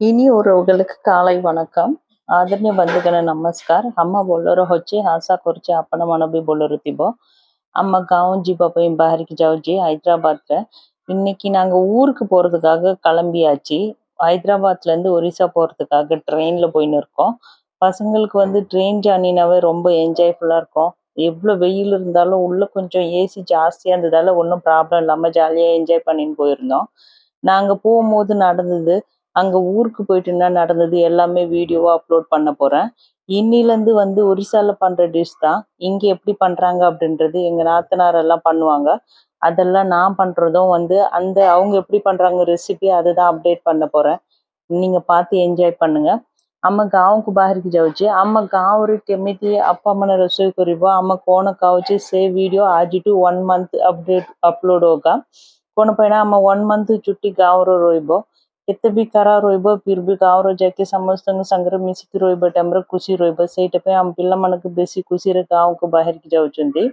இனி ಇನಿ காலை வணக்கம். ವಣಕಂ ಆದರಣೀಯ நமஸ்கார். அம்மா ಅಮ್ಮ ಬೋಲೋರ ஹாசா ಹಾಸ அப்பன மனபி ಮನಬಿ ಬೋಲರುತಿಬೋ அம்மா காவும் ஜிப்பா போய் ஜவுஜி ஹைதராபாத்ல. இன்னைக்கு நாங்க ஊருக்கு போறதுக்காக கிளம்பியாச்சு. ஹைதராபாத்ல இருந்து ஒரிசா போறதுக்காக ட்ரெயின்ல போயின்னு இருக்கோம். பசங்களுக்கு வந்து ட்ரெயின் ஜர்னினாவே ரொம்ப என்ஜாய்ஃபுல்லா இருக்கும். எவ்வளோ வெயில் இருந்தாலும் உள்ள கொஞ்சம் ஏசி ஜாஸ்தியாக இருந்ததால ஒன்றும் ப்ராப்ளம் இல்லாமல் ஜாலியாக என்ஜாய் பண்ணின்னு போயிருந்தோம். நாங்கள் போகும்போது நடந்தது அங்கே ஊருக்கு போயிட்டு என்ன நடந்தது எல்லாமே வீடியோவாக அப்லோட் பண்ண போகிறேன் இன்னிலேருந்து வந்து ஒரிசால பண்ணுற டிஷ் தான். இங்கே எப்படி பண்ணுறாங்க அப்படின்றது எங்கள் நாத்தனார் எல்லாம் பண்ணுவாங்க. அதெல்லாம் நான் பண்ணுறதும் வந்து அந்த அவங்க எப்படி பண்ணுறாங்க ரெசிபி அதை தான் அப்டேட் பண்ண போகிறேன் நீங்கள் பார்த்து என்ஜாய் பண்ணுங்கள் అమ్మ గావుకు బాహరికి జావచ్చు అమ్మ గావు కెమితి అప్ప మన రసోయి కొరిబో అమ్మ కోణ కావచ్చు సే వీడియో ఆజిటు ஒன் మంత్ அப்டேட் అప్లోడ్ హోగా కోణ పైన అమ్మ ஒன் మంత్ చుట్టి గావు రోయిబో କେତେ ବି ଖରା ରହିବ ଫିର୍ ବି ଗାଁରେ ଯାଇକି ସମସ୍ତଙ୍କ ସାଙ୍ଗରେ ମିଶିକି ରହିବା ଟାଇମ୍ରେ ଖୁସି ରହିବ ସେଇଟା ପାଇଁ ଆମ ପିଲାମାନଙ୍କୁ ବେଶୀ ଖୁସିରେ ଗାଁକୁ ବାହାରିକି ଯାଉଛନ୍ତି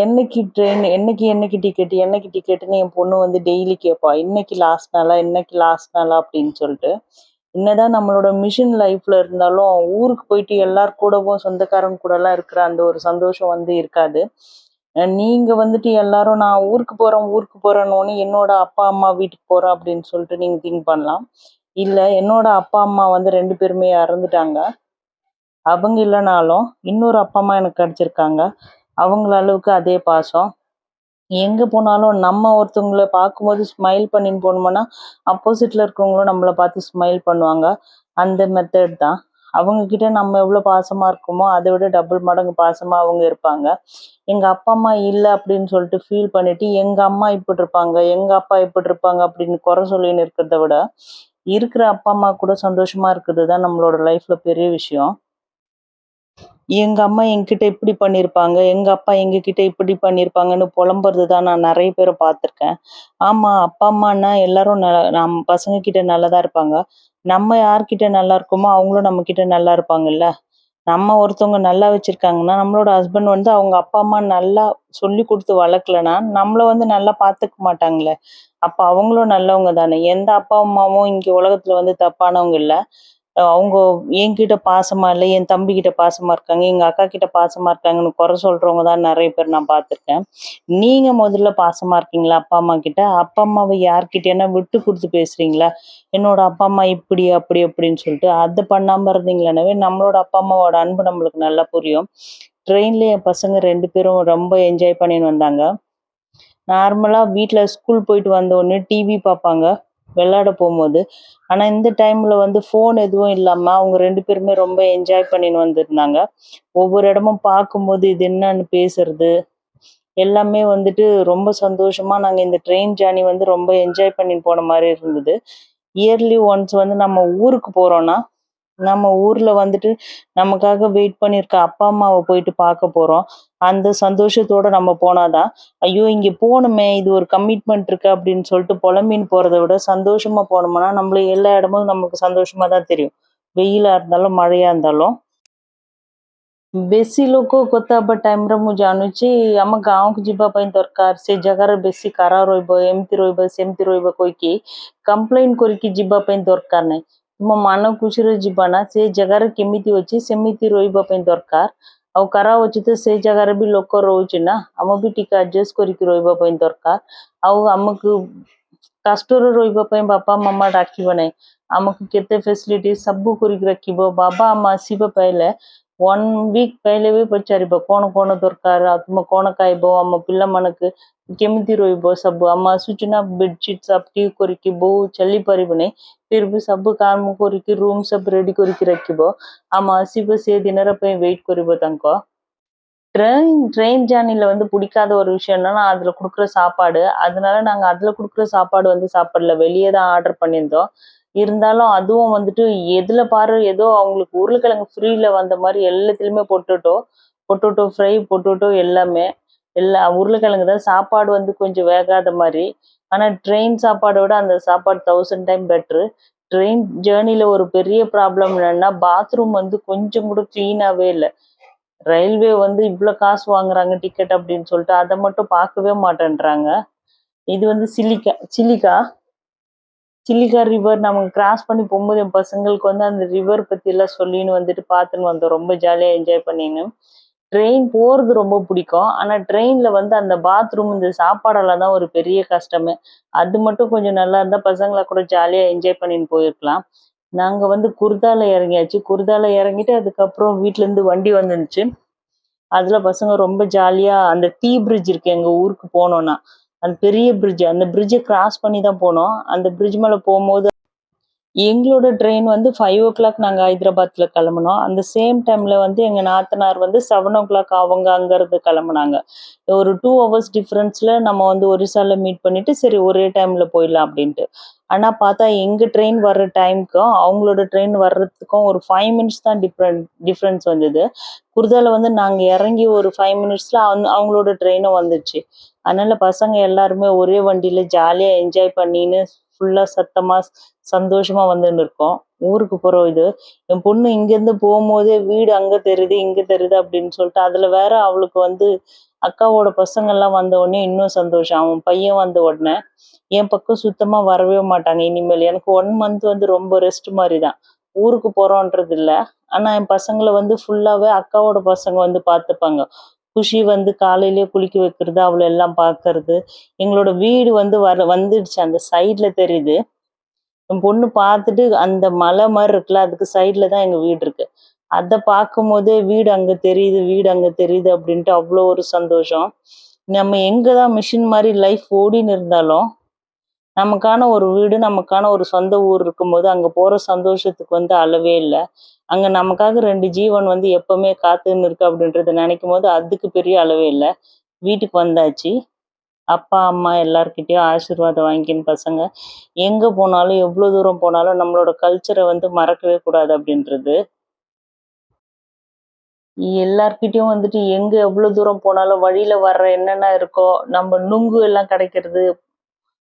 என்னைக்கு ட்ரெயின் என்னைக்கு என்னைக்கு டிக்கெட் என்னைக்கு டிக்கெட்டுன்னு என் பொண்ணு வந்து டெய்லி கேட்பா இன்னைக்கு லாஸ்ட் நாளா இன்னைக்கு லாஸ்ட் நாளா அப்படின்னு சொல்லிட்டு என்னதான் நம்மளோட மிஷின் லைஃப்ல இருந்தாலும் ஊருக்கு போயிட்டு எல்லார் கூடவும் சொந்தக்காரங்க கூட எல்லாம் இருக்கிற அந்த ஒரு சந்தோஷம் வந்து இருக்காது நீங்கள் நீங்க வந்துட்டு எல்லாரும் நான் ஊருக்கு போறேன் ஊருக்கு போறேன்னு என்னோட அப்பா அம்மா வீட்டுக்கு போறேன் அப்படின்னு சொல்லிட்டு நீங்க திங்க் பண்ணலாம். இல்ல என்னோட அப்பா அம்மா வந்து ரெண்டு பேருமே இறந்துட்டாங்க. அவங்க இல்லைனாலும் இன்னொரு அப்பா அம்மா எனக்கு கிடைச்சிருக்காங்க. அவங்கள அளவுக்கு அதே பாசம். எங்க போனாலும் நம்ம ஒருத்தவங்கள பார்க்கும்போது ஸ்மைல் பண்ணின்னு போனோம்னா அப்போசிட்ல இருக்கவங்களும் நம்மளை பார்த்து ஸ்மைல் பண்ணுவாங்க. அந்த மெத்தட் தான். அவங்கக்கிட்ட நம்ம எவ்வளோ பாசமாக இருக்கோமோ அதை விட டபுள் மடங்கு பாசமாக அவங்க இருப்பாங்க. எங்கள் அப்பா அம்மா இல்லை அப்படின்னு சொல்லிட்டு ஃபீல் பண்ணிவிட்டு எங்கள் அம்மா இப்படி இருப்பாங்க எங்கள் அப்பா இப்படி இருப்பாங்க அப்படின்னு குறை சொல்லின்னு இருக்கிறத விட இருக்கிற அப்பா அம்மா கூட சந்தோஷமாக இருக்கிறது தான் நம்மளோட லைஃப்பில் பெரிய விஷயம். எங்க அம்மா என்கிட்ட இப்படி பண்ணியிருப்பாங்க எங்க அப்பா எங்க கிட்ட இப்படி பண்ணியிருப்பாங்கன்னு புலம்புறது தான் நான் நிறைய பேரை பார்த்துருக்கேன். ஆமா அப்பா அம்மான்னா எல்லாரும் ந- நம் பசங்க கிட்ட நல்லதா இருப்பாங்க. நம்ம யார்கிட்ட நல்லா இருக்கோமோ அவங்களும் நம்ம கிட்ட நல்லா இருப்பாங்கல்ல. நம்ம ஒருத்தவங்க நல்லா வச்சிருக்காங்கன்னா நம்மளோட ஹஸ்பண்ட் வந்து அவங்க அப்பா அம்மா நல்லா சொல்லி கொடுத்து வளர்க்கலனா நம்மள வந்து நல்லா பார்த்துக்க மாட்டாங்களே. அப்ப அவங்களும் நல்லவங்க தானே. எந்த அப்பா அம்மாவும் இங்க உலகத்துல வந்து தப்பானவங்க இல்ல. அவங்க என்கிட்ட பாசமா இல்லை என் தம்பிக்கிட்ட பாசமாக பாசமா இருக்காங்க எங்க அக்கா கிட்ட பாசமா இருக்காங்கன்னு குறை சொல்றவங்க தான் நிறைய பேர் நான் பார்த்துருக்கேன். நீங்க முதல்ல பாசமா இருக்கீங்களா அப்பா அம்மா கிட்ட? அப்பா அம்மாவை யார்கிட்டனா விட்டு கொடுத்து பேசுறீங்களா? என்னோட அப்பா அம்மா இப்படி அப்படி அப்படின்னு சொல்லிட்டு அதை பண்ணாம இருந்தீங்களானவே நம்மளோட அப்பா அம்மாவோட அன்பு நம்மளுக்கு நல்லா புரியும். ட்ரெயின்ல என் பசங்க ரெண்டு பேரும் ரொம்ப என்ஜாய் பண்ணின்னு வந்தாங்க. நார்மலா வீட்டில் ஸ்கூல் போயிட்டு வந்த உடனே டிவி பார்ப்பாங்க. விளையாட போகும்போது. ஆனா இந்த டைம்ல வந்து ஃபோன் எதுவும் இல்லாம அவங்க ரெண்டு பேருமே ரொம்ப என்ஜாய் பண்ணின்னு வந்திருந்தாங்க. ஒவ்வொரு இடமும் பார்க்கும்போது இது என்னன்னு பேசுறது எல்லாமே வந்துட்டு ரொம்ப சந்தோஷமா நாங்க இந்த ட்ரெயின் ஜேர்னி வந்து ரொம்ப என்ஜாய் பண்ணி போன மாதிரி இருந்தது. இயர்லி ஒன்ஸ் வந்து நம்ம ஊருக்கு போறோம்னா நம்ம ஊர்ல வந்துட்டு நமக்காக வெயிட் பண்ணியிருக்க அப்பா அம்மாவை போயிட்டு பார்க்க போறோம் அந்த சந்தோஷத்தோட நம்ம போனாதான் ஐயோ இங்க போகணுமே இது ஒரு கமிட்மெண்ட் இருக்கு அப்படின்னு சொல்லிட்டு புலம்பின்னு போறதை விட சந்தோஷமா போனோம்னா நம்மள எல்லா இடமும் நமக்கு சந்தோஷமா தான் தெரியும் வெயிலா இருந்தாலும் மழையா இருந்தாலும் ବେଶୀ ଲୋକ କଥା ହେବା ଟାଇମ୍ରେ ମୁଁ ଜାଣୁଛି ଆମ ଗାଁକୁ ଯିବା ପାଇଁ ଦରକାର ସେ ଜାଗାରେ ବେଶୀ କାର ରହିବ ଏମିତି ରହିବ ସେମିତି ରହିବ କହିକି କମ୍ପ୍ଲେନ୍ କରିକି ଯିବା ପାଇଁ ଦରକାର ନାହିଁ ତୁମ ମାନ ଖୁସିରେ ଯିବା ନା ସେ ଜାଗାରେ କେମିତି ଅଛି ସେମିତି ରହିବା ପାଇଁ ଦରକାର ଆଉ କାର ଅଛି ତ ସେଇ ଜାଗାରେ ବି ଲୋକ ରହୁଛି ନା ଆମ ବି ଟିକେ ଆଡଜଷ୍ଟ କରିକି ରହିବା ପାଇଁ ଦରକାର ଆଉ ଆମକୁ କଷ୍ଟରେ ରହିବା ପାଇଁ ବାପା ମାମା ଡାକିବ ନାହିଁ ଆମକୁ କେତେ ଫେସିଲିଟି ସବୁ କରିକି ରଖିବ ବାବା ଆମ ଆସିବା ପାଇଲେ వన్ వీక్ పైలవే వచ్చారు కోణ కోణ దొరకారు అమ్మ కోణకాయబో అమ్మ పిల్ల మనకు కెమితి రోయిబో సబ్బు అమ్మ సూచన బెడ్ షీట్ సబ్ టీ కొరికి బో చల్లి పరిబనే ఫిర్ भी सब काम కొరికి రూమ్ సబ్ రెడీ కొరికి రଖିబో అమ్మ ఆసిబ సే దినర పై వెయిట్ కొరిబో తంకో ட்ரெயின் ட்ரெயின் ஜேர்னியில் வந்து பிடிக்காத ஒரு விஷயம் என்னன்னா அதில் கொடுக்குற சாப்பாடு அதனால நாங்கள் அதில் கொடுக்குற சாப்பாடு வந்து சாப்பிடல வெளியே தான் ஆர்டர் பண்ணியிருந்தோம் இருந்தாலும் அதுவும் வந்துட்டு எதுல பாரு ஏதோ அவங்களுக்கு உருளைக்கிழங்கு ஃப்ரீல வந்த மாதிரி எல்லாத்துலயுமே பொட்டோட்டோ பொட்டோட்டோ ஃப்ரை பொட்டோட்டோ எல்லாமே. எல்லா உருளைக்கிழங்கு தான். சாப்பாடு வந்து கொஞ்சம் வேகாத மாதிரி. ஆனா ட்ரெயின் சாப்பாடை விட அந்த சாப்பாடு தௌசண்ட் டைம் பெட்ரு ட்ரெயின் ஜேர்னில ஒரு பெரிய ப்ராப்ளம் என்னன்னா பாத்ரூம் வந்து கொஞ்சம் கூட க்ளீனாவே இல்லை. ரயில்வே வந்து இவ்வளோ காசு வாங்குறாங்க டிக்கெட் அப்படின்னு சொல்லிட்டு அதை மட்டும் பார்க்கவே மாட்டேன்றாங்க. இது வந்து சிலிக்கா சிலிக்கா? சில்லிகார் ரிவர் நம்ம கிராஸ் பண்ணி போகும்போது என் பசங்களுக்கு வந்து அந்த ரிவர் பற்றியெல்லாம் சொல்லின்னு வந்துட்டு பார்த்துன்னு வந்தோம். ரொம்ப ஜாலியாக என்ஜாய் பண்ணின்னு. ட்ரெயின் போகிறது ரொம்ப பிடிக்கும். ஆனால் ட்ரெயினில் வந்து அந்த பாத்ரூம் இந்த சாப்பாடெல்லாம் தான் ஒரு பெரிய கஷ்டமே. அது மட்டும் கொஞ்சம் நல்லா இருந்தால் பசங்களை கூட ஜாலியாக என்ஜாய் பண்ணின்னு போயிருக்கலாம். நாங்கள் வந்து குர்தால இறங்கியாச்சு. குர்தால இறங்கிட்டு அதுக்கப்புறம் வீட்டிலேருந்து வண்டி வந்துருந்துச்சு. அதில் பசங்க ரொம்ப ஜாலியாக அந்த டீ பிரிட்ஜ் இருக்கு எங்கள் ஊருக்கு போனோன்னா அந்த பெரிய பிரிட்ஜ் அந்த பிரிட்ஜை கிராஸ் பண்ணி தான் போனோம். அந்த பிரிட்ஜ் மேல போகும்போது எங்களோட ட்ரெயின் வந்து ஃபைவ் ஓ கிளாக் நாங்கள் ஹைதராபாத்தில் கிளம்புனோம். அந்த சேம் டைமில் வந்து எங்கள் நாத்தனார் வந்து செவன் ஓ கிளாக் அவங்க அங்கேருந்து கிளம்புனாங்க. ஒரு டூ ஹவர்ஸ் டிஃப்ரென்ஸில் நம்ம வந்து ஒரிசாவில் மீட் பண்ணிவிட்டு சரி ஒரே டைமில் போயிடலாம் அப்படின்ட்டு. ஆனால் பார்த்தா எங்கள் ட்ரெயின் வர்ற டைமுக்கும் அவங்களோட ட்ரெயின் வர்றதுக்கும் ஒரு ஃபைவ் மினிட்ஸ் தான் டிஃப்ரெண்ட் டிஃப்ரென்ஸ் வந்தது. குர்தால வந்து நாங்கள் இறங்கி ஒரு ஃபைவ் மினிட்ஸில் அவங்க அவங்களோட ட்ரெயினும் வந்துச்சு. அதனால் பசங்க எல்லாருமே ஒரே வண்டியில் ஜாலியாக என்ஜாய் பண்ணின்னு ஃபுல்லாக சத்தமாக சந்தோஷமா வந்துன்னு இருக்கோம். ஊருக்கு போகிறோம் இது. என் பொண்ணு இங்கேருந்து போகும்போதே வீடு அங்கே தெரியுது இங்கே தெரியுது அப்படின்னு சொல்லிட்டு அதில் வேற அவளுக்கு வந்து அக்காவோட பசங்கள்லாம் வந்த உடனே இன்னும் சந்தோஷம். அவன் பையன் வந்த உடனே என் பக்கம் சுத்தமாக வரவே மாட்டாங்க. இனிமேல் எனக்கு ஒன் மந்த் வந்து ரொம்ப ரெஸ்ட் மாதிரி தான் ஊருக்கு போகிறோன்றது இல்லை ஆனால் என் பசங்களை வந்து ஃபுல்லாகவே அக்காவோட பசங்க வந்து பார்த்துப்பாங்க. குஷி வந்து காலையிலேயே குளிக்க வைக்கிறது அவளை எல்லாம் பார்க்கறது. எங்களோட வீடு வந்து வர வந்துடுச்சு. அந்த சைடில் தெரியுது. என் பொண்ணு பார்த்துட்டு அந்த மலை மாதிரி இருக்குல்ல அதுக்கு சைடில் தான் எங்கள் வீடு இருக்கு. அதை பார்க்கும்போதே வீடு அங்கே தெரியுது வீடு அங்கே தெரியுது அப்படின்ட்டு அவ்வளோ ஒரு சந்தோஷம். நம்ம எங்கே தான் மிஷின் மாதிரி லைஃப் ஓடின்னு இருந்தாலும் நமக்கான ஒரு வீடு நமக்கான ஒரு சொந்த ஊர் இருக்கும்போது அங்கே போகிற சந்தோஷத்துக்கு வந்து அளவே இல்லை. அங்கே நமக்காக ரெண்டு ஜீவன் வந்து எப்பவுமே காத்துன்னு இருக்கு அப்படின்றத நினைக்கும் போது அதுக்கு பெரிய அளவே இல்லை. வீட்டுக்கு வந்தாச்சு. அப்பா அம்மா எல்லாருக்கிட்டேயும் ஆசீர்வாதம் வாங்கிக்கின்னு பசங்க. எங்க போனாலும் எவ்வளவு தூரம் போனாலும் நம்மளோட கல்ச்சரை வந்து மறக்கவே கூடாது அப்படின்றது. எல்லார்கிட்டயும் வந்துட்டு எங்க எவ்வளவு தூரம் போனாலும் வழியில வர்ற என்னென்ன இருக்கோ நம்ம நுங்கு எல்லாம் கிடைக்கிறது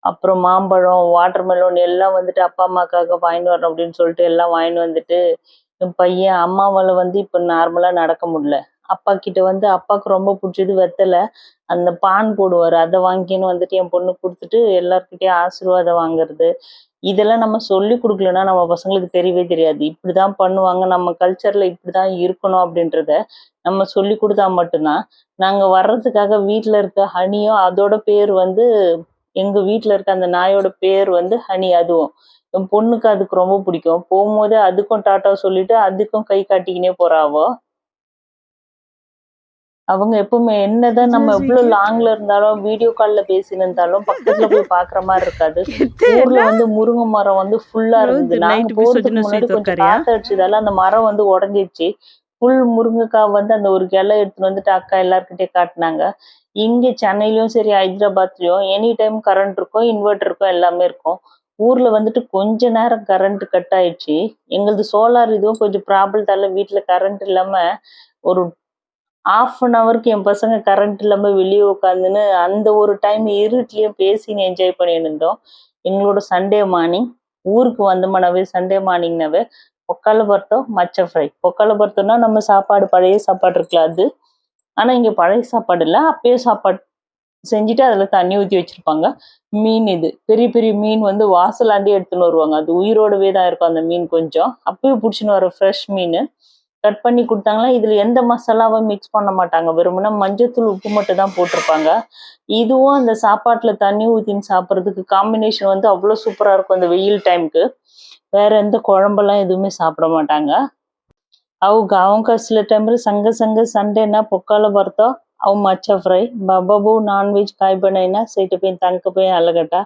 அப்புறம் மாம்பழம் வாட்டர் மெலோன் எல்லாம் வந்துட்டு அப்பா அம்மாக்காக வாங்கிட்டு வரணும் அப்படின்னு சொல்லிட்டு எல்லாம் வாங்கிட்டு வந்துட்டு என் பையன் அம்மாவால் வந்து இப்போ நார்மலாக நடக்க முடியல. அப்பா கிட்ட வந்து அப்பாவுக்கு ரொம்ப பிடிச்சது வெத்தலை. அந்த பான் போடுவார் அதை வாங்கின்னு வந்துட்டு என் பொண்ணு கொடுத்துட்டு எல்லாருக்கிட்டையும் ஆசீர்வாதம் வாங்குறது. இதெல்லாம் நம்ம சொல்லி கொடுக்கலன்னா நம்ம பசங்களுக்கு தெரியவே தெரியாது. இப்படிதான் பண்ணுவாங்க. நம்ம கல்ச்சர்ல இப்படிதான் இருக்கணும் அப்படின்றத நம்ம சொல்லி கொடுத்தா மட்டும்தான். நாங்க வர்றதுக்காக வீட்டில் இருக்க ஹனியோ அதோட பேர் வந்து எங்க வீட்ல இருக்க அந்த நாயோட பேர் வந்து ஹனி அதுவும். என் பொண்ணுக்கு அதுக்கு ரொம்ப பிடிக்கும். போகும்போதே அதுக்கும் டாட்டா சொல்லிட்டு அதுக்கும் கை காட்டிக்கினே போறா அவ. அவங்க எப்பவுமே என்னதான் நம்ம எவ்வளவு லாங்ல இருந்தாலும் வீடியோ கால்ல பேசினிருந்தாலும் பக்கத்துல போய் பாக்குற மாதிரி இருக்காது. ஊர்ல வந்து முருங்கை மரம் வந்து ஃபுல்லா இருந்தது நாங்க போறதுக்கு முன்னாடி கொஞ்சம் காத்து அடிச்சதால அந்த மரம் வந்து உடஞ்சிருச்சு ஃபுல் முருங்கைக்காய் வந்து அந்த ஒரு கிளை எடுத்துட்டு வந்துட்டு அக்கா எல்லார்கிட்டயும் காட்டினாங்க. இங்க சென்னையிலயும் சரி ஹைதராபாத்லயும் எனி டைம் கரண்ட் இருக்கும் இன்வெர்டர் இருக்கும் எல்லாமே இருக்கும். ஊர்ல வந்துட்டு கொஞ்ச நேரம் கரண்ட் கட் ஆயிடுச்சு. எங்களது சோலார் இதுவும் கொஞ்சம் ப்ராப்ளத்தால வீட்டுல கரண்ட் இல்லாம ஒரு ஆஃப் அன் ஹவருக்கு என் பசங்க கரண்ட் இல்லாம வெளியே உட்காந்துன்னு அந்த ஒரு டைம் இருட்டுலயும் பேசின்னு என்ஜாய் பண்ணிட்டு இருந்தோம். எங்களோட சண்டே மார்னிங் ஊருக்கு வந்தோம்னாவே சண்டே மார்னிங்னாவே பொக்கால பருத்தம் மச்ச ஃப்ரை பொக்கால பருத்தம்னா நம்ம சாப்பாடு பழைய சாப்பாடு இருக்குல்ல அது ஆனால் இங்கே பழைய சாப்பாடு இல்லை. அப்பயே சாப்பாடு செஞ்சுட்டு அதில் தண்ணி ஊற்றி வச்சிருப்பாங்க. மீன் இது. பெரிய பெரிய மீன் வந்து வாசலாண்டி எடுத்துன்னு வருவாங்க. அது உயிரோடவே தான் இருக்கும் அந்த மீன் கொஞ்சம். அப்பயே பிடிச்சின்னு வர ஃப்ரெஷ் மீன். கட் பண்ணி கொடுத்தாங்களா இதில் எந்த மசாலாவும் மிக்ஸ் பண்ண மாட்டாங்க. வெறுமனே மஞ்சத்தூள் உப்பு மட்டும் தான் போட்டிருப்பாங்க. இதுவும் அந்த சாப்பாட்டில் தண்ணி ஊற்றின்னு சாப்பிட்றதுக்கு காம்பினேஷன் வந்து அவ்வளோ சூப்பராக இருக்கும் அந்த வெயில் டைம்க்கு வேற எந்த குழம்பெல்லாம் எதுவுமே சாப்பிட மாட்டாங்க. ଆଉ ଗାଁଉ କା ଆସିଲା ଟାଇମ୍ରେ ସାଙ୍ଗେ ସାଙ୍ଗେ ସନ୍ଡେ ନା ପଖାଳ ଭାତ ଆଉ ମାଛ ଫ୍ରାଏ ବାବା ବୋଉ ନନ୍ ଭେଜ୍ ଖାଇବେନାଇନା ସେଇଟା ପାଇଁ ତାଙ୍କ ପାଇଁ ଅଲଗଟା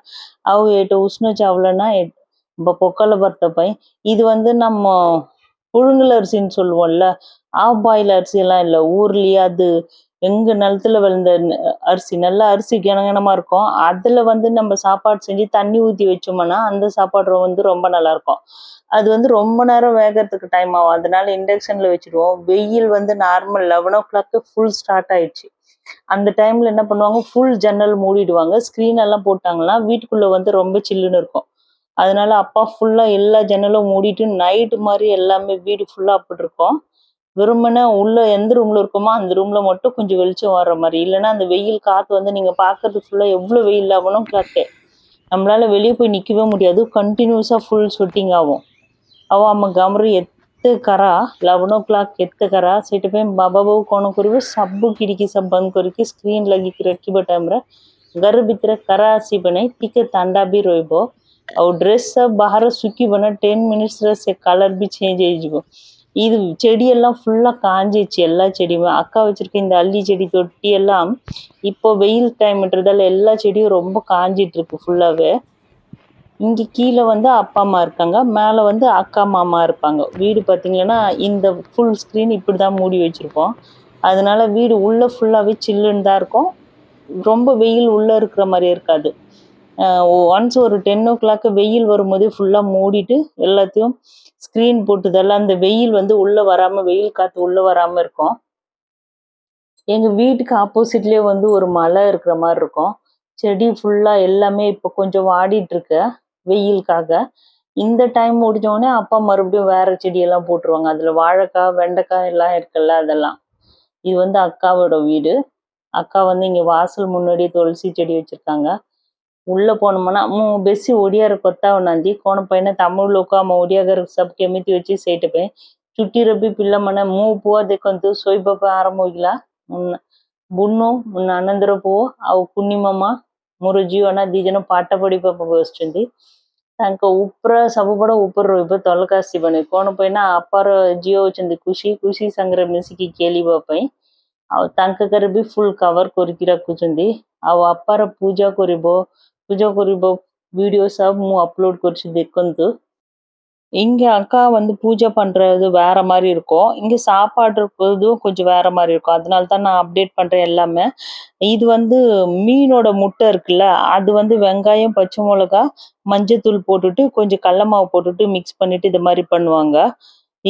ଆଉ ଏଇଟା ଉଷ୍ଣ ଚାଉଳନା ପଖାଳ ଭାତ ପାଇଁ இது வந்து நம்ம புழுங்கல் அரிசின்னு சொல்லுவோம்ல ஆஃப் பாயில் அரிசியெல்லாம் இல்லை ஊர்லேயே அது எங்க நிலத்துல விழுந்த அரிசி நல்ல அரிசி கனகனமா இருக்கும். அதுல வந்து நம்ம சாப்பாடு செஞ்சு தண்ணி ஊத்தி வச்சோம்னா அந்த சாப்பாடு வந்து ரொம்ப நல்லா இருக்கும். அது வந்து ரொம்ப நேரம் வேகறதுக்கு டைம் ஆகும். அதனால இண்டக்ஷன்ல வச்சிடுவோம். வெயில் வந்து normal eleven o'clock full start ஆயிடுச்சு. அந்த டைம்ல என்ன பண்ணுவாங்க? ஃபுல் ஜன்னல் மூடிடுவாங்க. ஸ்க்ரீன் எல்லாம் போட்டாங்கன்னா வீட்டுக்குள்ள வந்து ரொம்ப சில்லுன்னு இருக்கும். அதனால அப்பா ஃபுல்லா எல்லா ஜன்னலும் மூடிட்டு நைட்டு மாதிரி எல்லாமே வீடு ஃபுல்லா அப்படி இருக்கும் வெறுமனே உள்ள எந்த ரூம்ல இருக்கோமோ அந்த ரூம்ல மட்டும் கொஞ்சம் வெளிச்சம் வர்ற மாதிரி இல்லைன்னா அந்த வெயில் காத்து வந்து நீங்க பாக்குறது ஃபுல்லா எவ்வளவு வெயில் ஆகணும் காத்து நம்மளால வெளியே போய் நிற்கவே முடியாது கண்டினியூஸாக ஃபுல் ஸ்வெட்டிங் ஆகும் ଆଉ ଆମ ଗ୍ରାମରେ ଏତେ ଖରା ଲେଭେନ୍ ଓ କ୍ଲାକ୍ ଏତେ ଖରା ସେଥିପାଇଁ ବାବା ବୋଉ କ'ଣ କରିବେ ସବୁ ଖିଡ଼ିକି ସବୁ ବନ୍ଦ କରିକି ସ୍କ୍ରିନ୍ ଲାଗିକି ରଖିବା ଟାଇମ୍ରେ ଘର ଭିତରେ ଖରା ଆସିବ ନାହିଁ ଟିକେ ଥଣ୍ଡା ବି ରହିବ ଆଉ ଡ୍ରେସ୍ ସବୁ ବାହାରେ ଶୁଖିବ ନା ଟେନ୍ ମିନିଟ୍ସରେ ସେ କଲର୍ ବି சேஞ்ச் ହେଇଯିବ இது செடியெல்லாம் ஃபுல்லாக காஞ்சிச்சு எல்லா செடியுமே. அக்கா வச்சுருக்க இந்த அள்ளி செடி தொட்டி எல்லாம் இப்போ வெயில் டைம்ன்றதால எல்லா செடியும் ரொம்ப காஞ்சிட்டு இருக்கு ஃபுல்லாகவே இங்கே கீழே வந்து அப்பா அம்மா இருக்காங்க. மேலே வந்து அக்கா மாமா இருப்பாங்க. வீடு பார்த்தீங்கன்னா இந்த ஃபுல் ஸ்க்ரீன் இப்படி தான் மூடி வச்சுருப்போம் அதனால வீடு உள்ளே ஃபுல்லாகவே சில்லுன்னு தான் இருக்கும். ரொம்ப வெயில் உள்ளே இருக்கிற மாதிரி இருக்காது. ஒன்ஸ் ஒரு டென் ஓ கிளாக்கு வெயில் வரும்போதே ஃபுல்லாக மூடிட்டு எல்லாத்தையும் ஸ்க்ரீன் போட்டுதெல்லாம் அந்த வெயில் வந்து உள்ளே வராமல் வெயில் காற்று உள்ளே வராமல் இருக்கும். எங்கள் வீட்டுக்கு ஆப்போசிட்லேயே வந்து ஒரு மலை இருக்கிற மாதிரி இருக்கும். செடி ஃபுல்லாக எல்லாமே இப்போ கொஞ்சம் வாடிட்டு இருக்கு வெயிலுக்காக. இந்த டைம் முடிஞ்சோடனே அப்பா மறுபடியும் வேற செடியெல்லாம் போட்டுருவாங்க. அதில் வாழைக்காய் வெண்டைக்காய் எல்லாம் இருக்குல்ல அதெல்லாம். இது வந்து அக்காவோட வீடு. அக்கா வந்து இங்கே வாசல் முன்னாடி துளசி செடி வச்சுருக்காங்க. ಉಳ್ಳ ಪೋಣಮನ ಮು ಬೆಸಿ ಒಡಿಯಾರ ಕೊತ್ತಾವನಂದಿ ಕೋಣ ಪೈನ ತಮಿಳು ಲೋಕ ಮ ಒಡಿಯಾಗರ ಸಬ್ ಕೆಮಿತಿ ವಚ್ಚಿ ಸೇಟ್ ಪೈ ಚುಟ್ಟಿ ರಬ್ಬಿ ಪಿಲ್ಲಮನ ಮು ಪುವ ದೇಖಂತು ಸೋಯ್ಬಪ್ಪ ಆರಂಭ ಹೋಗಿಲ್ಲ ಬುಣ್ಣು ಮುನ್ನ ಆನಂದರ ಪುವ ಅವು ಕುಣ್ಣಿಮಮ್ಮ ಮೂರು ಜೀವನ ದಿ ಜನ ಪಾಠ ಪಡಿಪಪ್ಪ ಬಸ್ಚಿಂದಿ ତାଙ୍କ ଉପର ସବୁବେଳେ ଉପର ରହିବ ତଳକା ଆସିବନି କ'ଣ ପାଇଁ ନା ଆପାର ଝିଅ ଅଛନ୍ତି ଖୁସି ଖୁସି ସାଙ୍ଗରେ ମିଶିକି ଖେଳିବା ପାଇଁ ଆଉ ତାଙ୍କ ଘରେ ବି ଫୁଲ୍ କଭର୍ କରିକି ରଖୁଛନ୍ତି ଆଉ ଆପାର ପୂଜା କରିବ ಪೂಜಾ ಗುರು வீடியோ சாப் அப்லோட் குறிச்சு திக்கந்து இங்கே அக்கா வந்து பூஜை பண்ணுறது வேற மாதிரி இருக்கும். இங்கே சாப்பாடு இருக்கிறதும் கொஞ்சம் வேற மாதிரி இருக்கும். அதனால தான் நான் அப்டேட் பண்ணுறேன் எல்லாமே. இது வந்து மீனோட முட்டை இருக்குல்ல அது வந்து வெங்காயம் பச்சை மிளகா மஞ்சத்தூள் போட்டுட்டு கொஞ்சம் கடல மாவு போட்டுட்டு மிக்ஸ் பண்ணிட்டு இது மாதிரி பண்ணுவாங்க.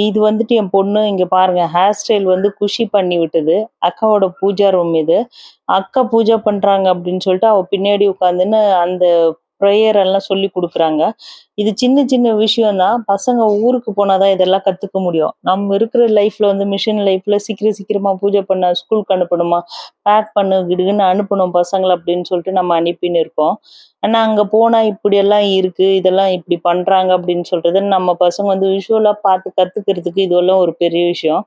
இது வந்துட்டு என் பொண்ணு இங்க பாருங்க ஹேர் ஸ்டைல் வந்து குஷி பண்ணி விட்டது. அக்காவோட பூஜா ரூம் இது. அக்கா பூஜை பண்றாங்க அப்படின்னு சொல்லிட்டு அவ பின்னாடி உட்காந்துன்னு அந்த ப்ரேயர் எல்லாம் சொல்லி கொடுக்குறாங்க. இது சின்ன சின்ன விஷயம் தான் பசங்க ஊருக்கு போனாதான் இதெல்லாம் கத்துக்க முடியும். நம்ம இருக்கிற லைஃப்ல வந்து மிஷின் லைஃப்ல சீக்கிரம் சீக்கிரமா பூஜை பண்ண ஸ்கூலுக்கு அனுப்பணுமா? பேக் பண்ணு கிடுக்குன்னு அனுப்பணும் பசங்களை அப்படின்னு சொல்லிட்டு நம்ம அனுப்பின்னு இருக்கோம். ஆனா அங்க போனா இப்படி எல்லாம் இருக்கு இதெல்லாம் இப்படி பண்றாங்க அப்படின்னு சொல்றது நம்ம பசங்க வந்து விஷுவலா பார்த்து கத்துக்கிறதுக்கு இதெல்லாம் ஒரு பெரிய விஷயம்.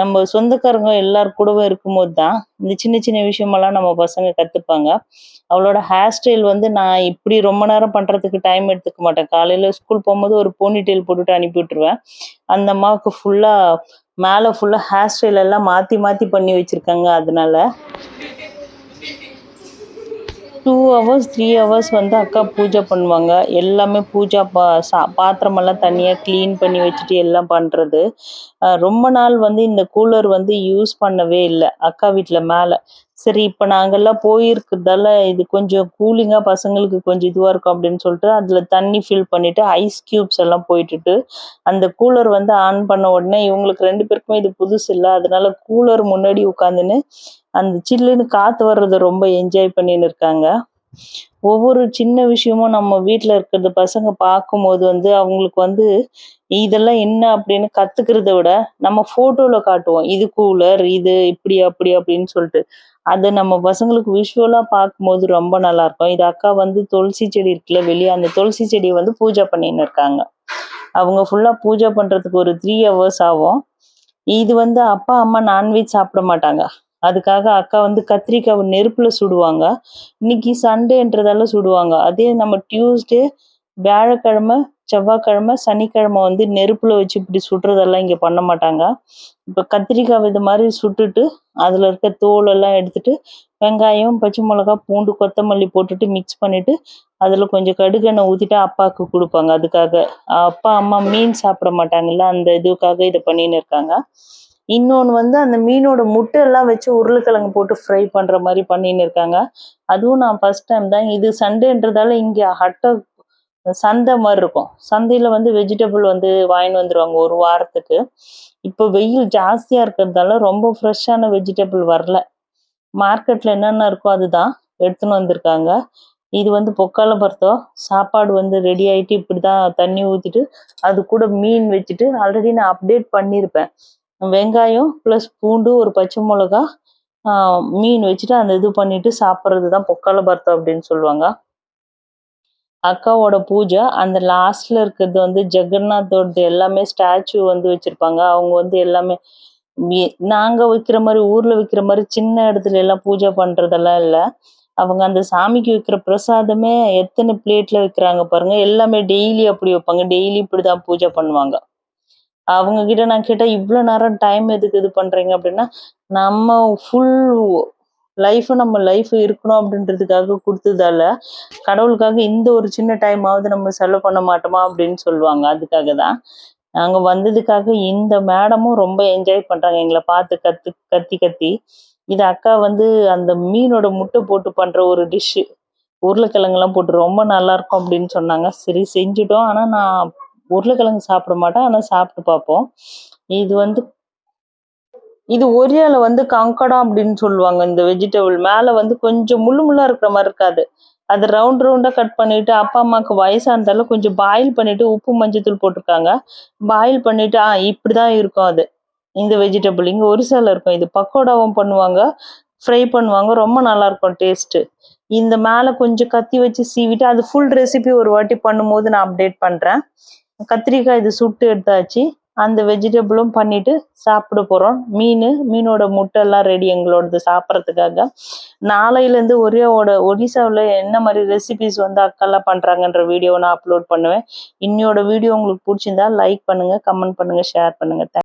நம்ம சொந்தக்காரங்க எல்லாரும் கூடவும் இருக்கும்போது தான் இந்த சின்ன சின்ன விஷயமெல்லாம் நம்ம பசங்க கத்துப்பாங்க. அவளோட ஹேர் ஸ்டைல் வந்து நான் இப்படி ரொம்ப ரொம்ப நேரம் பண்றதுக்கு டைம் எடுத்துக்க மாட்டேன். காலையில ஸ்கூல் போகும்போது ஒரு போனிடெயில் போட்டுட்டு அனுப்பி விட்டுருவேன். அந்த அம்மாவுக்கு ஃபுல்லா மேலே ஃபுல்லா ஹேர் ஸ்டைல் எல்லாம் மாத்தி மாத்தி பண்ணி வச்சிருக்காங்க. அதனால டூ ஹவர்ஸ் த்ரீ ஹவர்ஸ் வந்து அக்கா பூஜை பண்ணுவாங்க. எல்லாமே பூஜா பா சா பாத்திரமெல்லாம் தனியாக க்ளீன் பண்ணி வச்சுட்டு எல்லாம் பண்ணுறது ரொம்ப நாள் வந்து இந்த கூலர் வந்து யூஸ் பண்ணவே இல்லை அக்கா வீட்டில் மேலே. சரி இப்போ நாங்கள்லாம் போயிருக்கிறதால இது கொஞ்சம் கூலிங்காக பசங்களுக்கு கொஞ்சம் இதுவாக இருக்கும் அப்படின்னு சொல்லிட்டு அதில் தண்ணி ஃபில் பண்ணிவிட்டு ஐஸ் க்யூப்ஸ் எல்லாம் போயிட்டுட்டு அந்த கூலர் வந்து ஆன் பண்ண உடனே இவங்களுக்கு ரெண்டு பேருக்குமே இது புதுசு இல்லை. அதனால கூலர் முன்னாடி உட்காந்துன்னு அந்த சில்லுன்னு காற்று வர்றதை ரொம்ப என்ஜாய் பண்ணின்னு இருக்காங்க. ஒவ்வொரு சின்ன விஷயமும் நம்ம வீட்டில் இருக்கிறது பசங்க பார்க்கும்போது வந்து அவங்களுக்கு வந்து இதெல்லாம் என்ன அப்படின்னு கத்துக்கிறத விட நம்ம ஃபோட்டோவில் காட்டுவோம். இது கூலர் இது இப்படி அப்படி அப்படின்னு சொல்லிட்டு. அது நம்ம பசங்களுக்கு விஷுவலாக பார்க்கும்போது ரொம்ப நல்லா இருக்கும். இது அக்கா வந்து துளசி செடி இருக்குல்ல வெளியே அந்த துளசி செடியை வந்து பூஜை பண்ணின்னு இருக்காங்க. அவங்க ஃபுல்லாக பூஜை பண்ணுறதுக்கு ஒரு த்ரீ ஹவர்ஸ் ஆகும். இது வந்து அப்பா அம்மா நான்வெஜ் சாப்பிட மாட்டாங்க. அதுக்காக அக்கா வந்து கத்திரிக்காவை நெருப்புல சுடுவாங்க. இன்னைக்கு சண்டேன்றதால சுடுவாங்க. அதே நம்ம டியூஸ்டே வியாழக்கிழமை செவ்வாய்க்கிழமை சனிக்கிழமை வந்து நெருப்புல வச்சு இப்படி சுடுறதெல்லாம் இங்க பண்ண மாட்டாங்க. இப்போ கத்திரிக்காய் இது மாதிரி சுட்டுட்டு அதுல இருக்க தோல் எல்லாம் எடுத்துட்டு வெங்காயம் பச்சை மிளகா பூண்டு கொத்தமல்லி போட்டுட்டு மிக்ஸ் பண்ணிட்டு அதுல கொஞ்சம் கடுகெண்ணெய் ஊத்திட்டு அப்பாவுக்கு கொடுப்பாங்க. அதுக்காக அப்பா அம்மா மீன் சாப்பிட மாட்டாங்கல்ல அந்த இதுக்காக இதை பண்ணின்னு இருக்காங்க. இன்னொன்று வந்து அந்த மீனோட முட்டை எல்லாம் வச்சு உருளைக்கிழங்கு போட்டு ஃப்ரை பண்ணுற மாதிரி பண்ணின்னு இருக்காங்க. அதுவும் நான் ஃபர்ஸ்ட் டைம் தான். இது சண்டேன்றதால இங்கே ஹட்டை சந்தை மாதிரி இருக்கும். சந்தையில் வந்து வெஜிடபிள் வந்து வாங்கிட்டு வந்துடுவாங்க ஒரு வாரத்துக்கு. இப்போ வெயில் ஜாஸ்தியாக இருக்கிறதால ரொம்ப ஃப்ரெஷ்ஷான வெஜிடபிள் வரல. மார்க்கெட்டில் என்னென்ன இருக்கோ அதுதான் எடுத்துன்னு வந்திருக்காங்க. இது வந்து பொக்கால பருத்தம் சாப்பாடு வந்து ரெடி ஆகிட்டு இப்படி தான் தண்ணி ஊற்றிட்டு அது கூட மீன் வச்சுட்டு ஆல்ரெடி நான் அப்டேட் பண்ணியிருப்பேன் வெங்காயம் ப்ளஸ் பூண்டு ஒரு பச்சை மிளகா மீன் வச்சுட்டு அந்த இது பண்ணிட்டு சாப்பிட்றது தான் பொக்கால பர்த்தம் அப்படின்னு சொல்லுவாங்க. அக்காவோட பூஜை அந்த லாஸ்ட்ல இருக்கிறது வந்து ஜெகநாத்தோடது எல்லாமே ஸ்டாச்சு வந்து வச்சிருப்பாங்க. அவங்க வந்து எல்லாமே நாங்க வைக்கிற மாதிரி ஊர்ல வைக்கிற மாதிரி சின்ன இடத்துல எல்லாம் பூஜை பண்றதெல்லாம் இல்ல. அவங்க அந்த சாமிக்கு வைக்கிற பிரசாதமே எத்தனை பிளேட்ல வைக்கிறாங்க பாருங்க எல்லாமே டெய்லி அப்படி வைப்பாங்க. டெய்லி இப்படிதான் பூஜை பண்ணுவாங்க. அவங்க கிட்ட நான் கேட்டேன் இவ்வளோ நேரம் டைம் எதுக்கு இது பண்றீங்க அப்படின்னா நம்ம ஃபுல் லைஃப் நம்ம லைஃப் இருக்கணும் அப்படின்றதுக்காக கொடுத்ததால கடவுளுக்காக இந்த ஒரு சின்ன டைம் ஆவது நம்ம செலவு பண்ண மாட்டோமா அப்படின்னு சொல்லுவாங்க. அதுக்காக தான் நாங்கள் வந்ததுக்காக இந்த மேடமும் ரொம்ப என்ஜாய் பண்றாங்க. எங்களை பார்த்து கத்து கத்தி கத்தி. இது அக்கா வந்து அந்த மீனோட முட்டை போட்டு பண்ற ஒரு டிஷ்ஷு உருளைக்கிழங்குலாம் போட்டு ரொம்ப நல்லா இருக்கும் அப்படின்னு சொன்னாங்க. சரி செஞ்சுட்டோம். ஆனா நான் உருளைக்கிழங்கு சாப்பிட மாட்டோம் ஆனால் சாப்பிட்டு பார்ப்போம். இது வந்து இது ஒரியால வந்து கங்கடா அப்படின்னு சொல்லுவாங்க இந்த வெஜிடபிள் மேல வந்து கொஞ்சம் முள்ளு முள்ளா இருக்கிற மாதிரி இருக்காது. அது ரவுண்ட் ரவுண்டா கட் பண்ணிட்டு அப்பா அம்மாவுக்கு வயசானதால கொஞ்சம் பாயில் பண்ணிட்டு உப்பு மஞ்சத்தூள் போட்டிருக்காங்க. பாயில் பண்ணிட்டு ஆ இப்படிதான் இருக்கும் அது. இந்த வெஜிடபிள் இங்க ஒரிசால இருக்கும். இது பக்கோடாவும் பண்ணுவாங்க ஃப்ரை பண்ணுவாங்க ரொம்ப நல்லா இருக்கும் டேஸ்ட் இந்த மேல கொஞ்சம் கத்தி வச்சு சீவிட்டு அது ஃபுல் ரெசிபி ஒரு வாட்டி பண்ணும்போது நான் அப்டேட் பண்றேன். கத்திரிக்காய் இது சுட்டு எடுத்தாச்சு. அந்த வெஜிடபிளும் பண்ணிட்டு சாப்பிட போறோம். மீன் மீனோட முட்டை எல்லாம் ரெடி எங்களோடது சாப்பிட்றதுக்காக. நாளையில இருந்து ஓட ஒடிசாவில் என்ன மாதிரி ரெசிபிஸ் வந்து அக்கெல்லாம் பண்றாங்கன்ற வீடியோ நான் அப்லோட் பண்ணுவேன். இன்னையோட வீடியோ உங்களுக்கு பிடிச்சிருந்தா லைக் பண்ணுங்க கமெண்ட் பண்ணுங்க ஷேர் பண்ணுங்க.